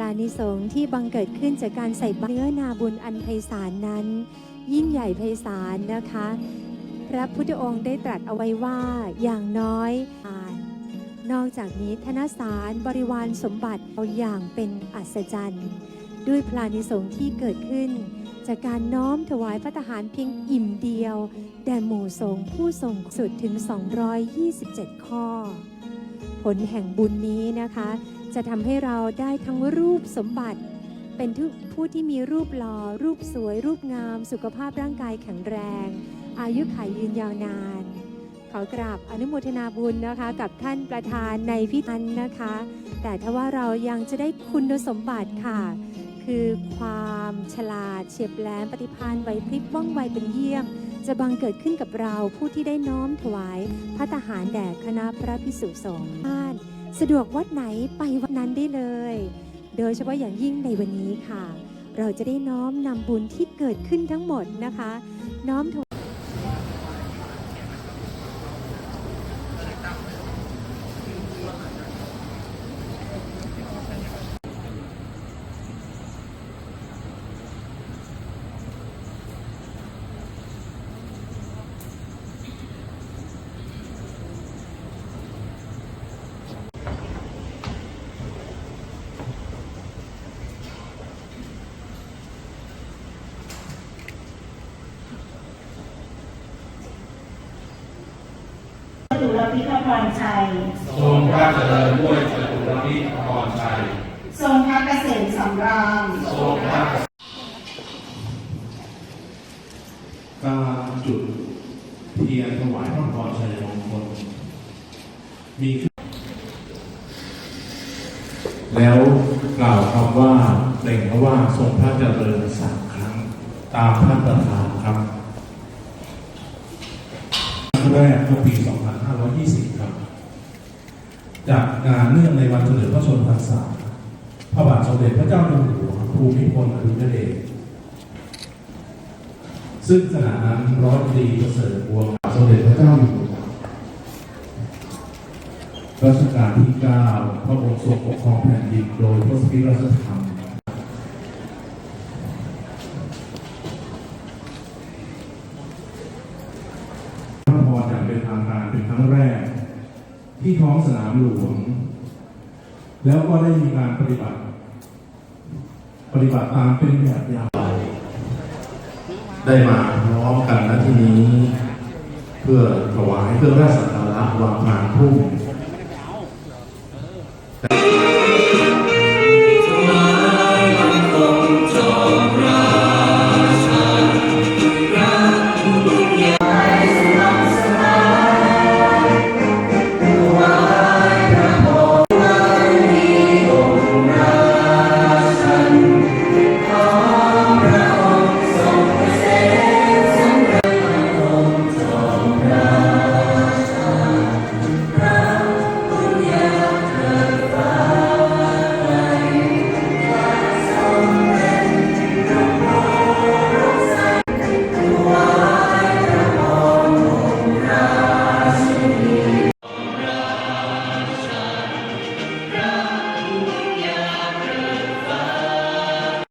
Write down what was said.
ลานิสงส์ที่บังเกิดขึ้นจากการใส่เนื้อนาบุญอันไพศาลนั้น ยิ่งใหญ่ไพศาลนะคะ พระพุทธองค์ได้ตรัสเอาไว้ว่าอย่างน้อยอ่านอกจากนี้ธนสารบริวารสมบัติเอาอย่างเป็นอัศจรรย์ ด้วยพลานิสงส์ที่เกิดขึ้น จากการน้อมถวายพระทหารเพียงอิ่มเดียว แด่หมู่สงผู้ทรงสุดถึง 227 ข้อ ผลแห่งบุญนี้นะคะ จะทำให้เราได้ทั้งรูปสมบัติ เป็นทุกผู้ที่มีรูปหล่อรูปสวย รูปงาม สุขภาพร่างกายแข็งแรง อายุขัยยืนยาวนาน ขอกราบอนุโมทนาบุญนะคะ กับท่านประธานในพิธีนะคะ แต่ถ้าว่าเรายังจะได้คุณสมบัติค่ะ คือความฉลาดเฉียบแหลมปฏิภาณไหวพริบว่องไวเป็นเยี่ยมจะบังเกิดขึ้นกับเราผู้ที่ได้น้อมถวายพระทหารแด่คณะพระพิสุสงฆ์บ้าน สะดวกวัดไหนไปวัดนั้นได้เลย โดยเฉพาะอย่างยิ่งในวันนี้ค่ะ เราจะได้น้อมนำบุญที่เกิดขึ้นทั้งหมดนะคะ น้อมถวาย ตุล พิฆพรชัย ทรงพระเจริญด้วยจตุรพิพรชัย ทรงพระเกษมสำราญทรงพระการจุดเทียนถวายพระพรชัยมงคลมีขึ้นแล้วกล่าวคำว่าเปล่งพระว่าทรงพระเจริญสามครั้ง ตามท่านประธานครับครั้งแรกเมื่อปี 2520ครับ จากงานเนื่องในวันเฉลิมพระชนมพรรษาพระบาทสมเด็จพระเจ้าอยู่หัวภูมิพลอดุลยเดชซึ่งขณะนั้นร้อยตรีประเสริฐบัวงสมเด็จพระเจ้าอยู่หัวรัชกาลที่ 9 พระองค์ทรงปกครองแผ่นดินโดยพระสกิรัชธรรม พระพรอย่างเป็นทางการเป็นครั้งแรก ที่ท้องสนามหลวง แล้วก็ได้มีการปฏิบัติ ปฏิบัติตามเป็นแบบอย่างได้มาพร้อมกันณที่นี้ เพื่อถวายเครื่องราชสักการะวางพานพุ่ม